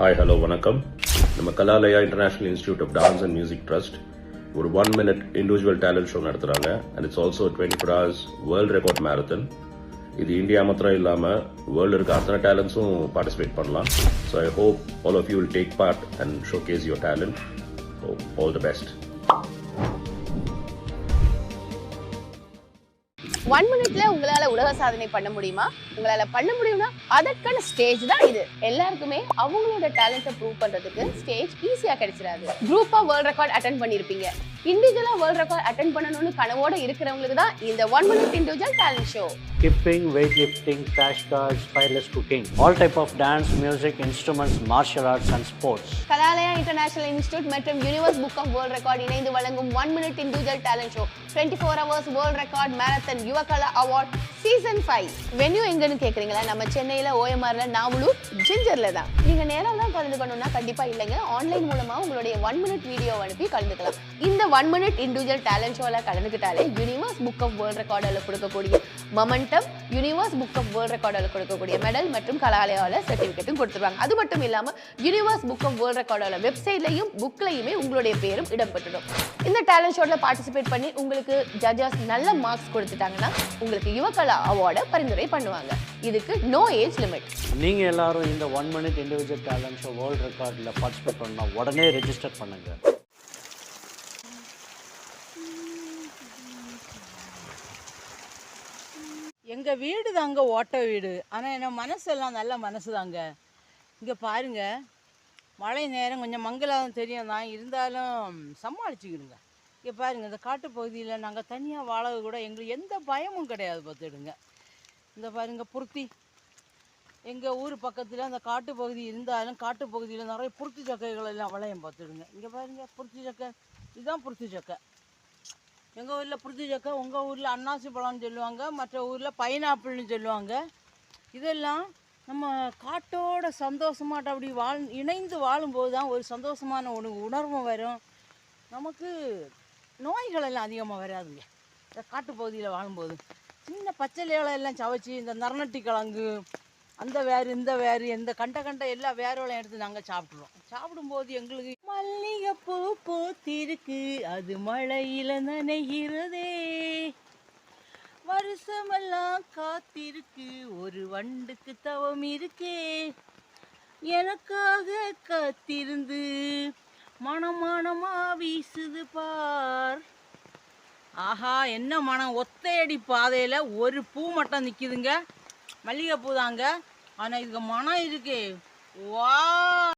Hi hello வணக்கம். நம்ம Kalalaya international institute of dance and music trust ஒரு one minute individual talent show நடத்துகிறாங்க and it's also twenty four hours world record marathon இது India மாத்திரம் இல்லாமல் world இருக்க அத்தனை டேலண்ட்ஸும் பார்ட்டிசிபேட் பண்ணலாம். So I hope all of you will take part and showcase your talent all the best one மினிட்ல உங்களால உலக சாதனை பண்ண முடியுமா? உங்களால பண்ண முடியும்னா அதற்கான ஸ்டேஜ் தான் இது. எல்லாருக்குமே அவங்களோட டேலண்ட்டை ப்ரூவ் பண்றதுக்கு ஸ்டேஜ் ஈஸியா கிடைச்சிடாது. குரூப்பா வேர்ல்ட் ரெக்கார்ட் அட்டன் பண்ணிருப்பீங்க. இண்டிவிஜுவலா வேர்ல்ட் ரெக்கார்ட் அட்டன் பண்ணணும்னு கனவோட இருக்கிறவங்களுக்கு தான் இந்த one minute individual talent show skipping, weightlifting, flashcards, fireless cooking, all type of dance, music, instruments, martial arts and sports. Kalalaya international institute மற்றும் universe book of world record இணைந்து வழங்கும் one minute individual talent show twenty four hours world record marathon Yuvakala award season five venue எங்கன்னு கேக்குறீங்களா? நம்ம சென்னையில ஓஎம்ஆர்ல நாவலூர் ஜிஞ்சர்ல தான். நீங்க நேரம் தான் கலந்துக்கணும்னா கண்டிப்பா இல்லைங்க. ஆன்லைன் மூலமா உங்களுடைய ஒன் மினிட் வீடியோ அனுப்பி கலந்துக்கலாம். இந்த ஒன் மினிட் இண்டிவிஜுவல் டேலண்ட் ஷோல கலந்துக்கிட்டாலே யூனிவர்ஸ் புக் ஆஃப் வேர்ல்ட் ரெக்கார்டில் கொடுக்கக்கூடிய momentum universe book of world ரெக்கார்டில் கொடுக்கக்கூடிய மெடல் மற்றும் கலாலயாவில் சர்டிஃபிகேட்டும் கொடுத்துருவாங்க. அது மட்டும் இல்லாமல் யூனிவர்ஸ் புக் ஆஃப் வேர்ல்ட் ரெக்கார்டோட வெப்சைட்லையும் புக்லையுமே உங்களுடைய பேரும் இடம்பெற்றுடும். இந்த டேலண்ட் ஷோவில் பார்ட்டிசிபேட் பண்ணி உங்களுக்கு ஜட்ஜஸ் நல்ல மார்க்ஸ் கொடுத்துட்டாங்கன்னா உங்களுக்கு யுவகலா அவார்டை பரிந்துரை பண்ணுவாங்க. இதுக்கு நோ ஏஜ் லிமிட் நீங்க எல்லாரும் இந்த one minute individual talent show world ரெக்கார்டில் பார்ட்டிசிபேட் பண்ணா உடனே ரெஜிஸ்டர் பண்ணுங்க. எங்க வீடு தாங்க ஓட்ட வீடு. ஆனால் என்ன மனசெல்லாம் நல்ல மனசு தாங்க. இங்கே பாருங்க. மழை நேரம் கொஞ்சம் மங்களாக தெரியும் தான் இருந்தாலும் சமாளிச்சுக்கிடுங்க. இங்கே பாருங்க இந்த காட்டு பகுதியில் நாங்கள் தனியாக வாழ கூட எங்களுக்கு எந்த பயமும் கிடையாது பார்த்துடுங்க. இந்த பாருங்க புருத்தி. எங்கள் ஊர் பக்கத்தில் அந்த காட்டு பகுதி இருந்தாலும் காட்டு பகுதியில் நிறைய புருத்தி சக்கைகள் எல்லாம் விளையம் பார்த்துடுங்க. இங்கே பாருங்க புருத்தி சக்கை. இதுதான் புருத்தி சக்கை. எங்கள் ஊரில் புருத்தி சக்கை உங்கள் ஊரில் அன்னாசி பழம்னு சொல்லுவாங்க மற்ற ஊரில் பைனாப்பிள்னு சொல்லுவாங்க. இதெல்லாம் நம்ம காட்டோட சந்தோஷமாட்ட அப்படி வாழ் இணைந்து வாழும்போது தான் ஒரு சந்தோஷமான உணவு உணர்வும் வரும். நமக்கு நோய்கள் எல்லாம் அதிகமாக வராதுங்க. இந்த காட்டுப்பகுதியில் வாழும்போது. சின்ன பச்சை எல்லாம் சவைச்சி இந்த நரநட்டி கிழங்கு அந்த வேறு இந்த வேறு இந்த கண்ட கண்ட எல்லா வேரோலையும் எடுத்து நாங்கள் சாப்பிட்ருவோம் சாப்பிடும்போது எங்களுக்கு மல்லிகைப்பூ பூத்திருக்கு. அது மழையில் நனைகிறதே. வருஷமெல்லாம் காத்திருக்கு. ஒரு வண்டுக்கு தவம் இருக்கே. எனக்காக காத்திருந்து மணமானமா வீசுதுப்பா ஆஹா என்ன மனம். ஒத்தையடி பாதையில் ஒரு பூ மட்டும் நிற்கிதுங்க மல்லிகைப்பூ தாங்க. ஆனால் இதுக்கு மனம் இருக்கு. வா!